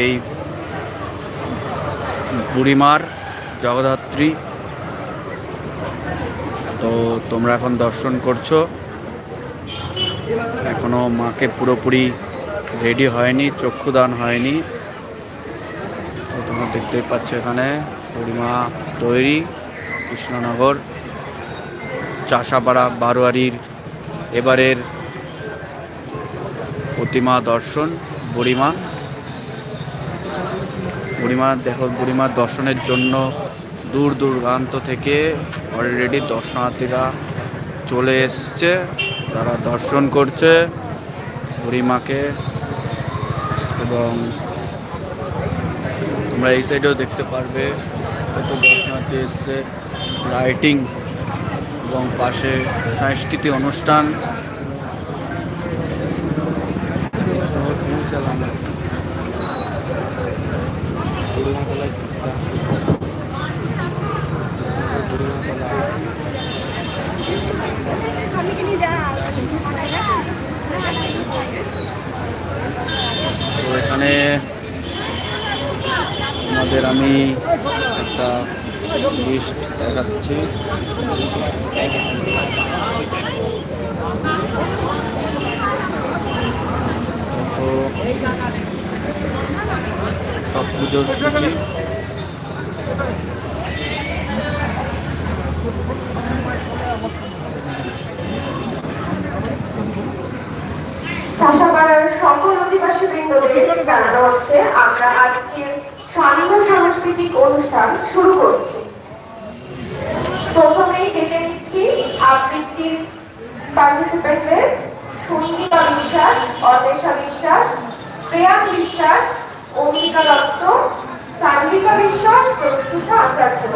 এই বুড়িমার জগদ্ধাত্রী। তো তোমরা এখন দর্শন করছ। এখনও মাকে পুরোপুরি রেডি হয়নি, চক্ষুদান হয়নি। তোমরা দেখতেই পাচ্ছ এখানে বুড়িমা তৈরি, কৃষ্ণনগর চাষাপাড়া বারোয়ারির এবারের প্রতিমা দর্শন, বুড়িমা। বুড়িমা, দেখো বুড়িমার দর্শনের জন্য দূর দূরান্ত থেকে অলরেডি দর্শনার্থীরা চলে এসছে তারা দর্শন করছে বুড়িমাকে এবং তোমরা এই সাইডেও দেখতে পারবে কত দর্শনার্থী এসছে। লাইটিং এবং পাশে সাংস্কৃতিক অনুষ্ঠান। তো এখানে আমাদের আমি একটা লিস্ট দেখাচ্ছি। পুজোর সূচি। সকল অধিবাসী বৃন্দদের জানানো হচ্ছে, আমরা আজকের সান্ধ্য সাংস্কৃতিক অনুষ্ঠান শুরু করছি। প্রথমেই ডেকে নিচ্ছি আবৃত্তির পার্টিসিপেন্টদের সঙ্গীতা বিশ্বাস অন্বেষা বিশ্বাস প্রেয়াম বিশ্বাস অম্বিকা দত্ত সান্দিকা বিশ্বাস প্রত্যুষা আচার্য।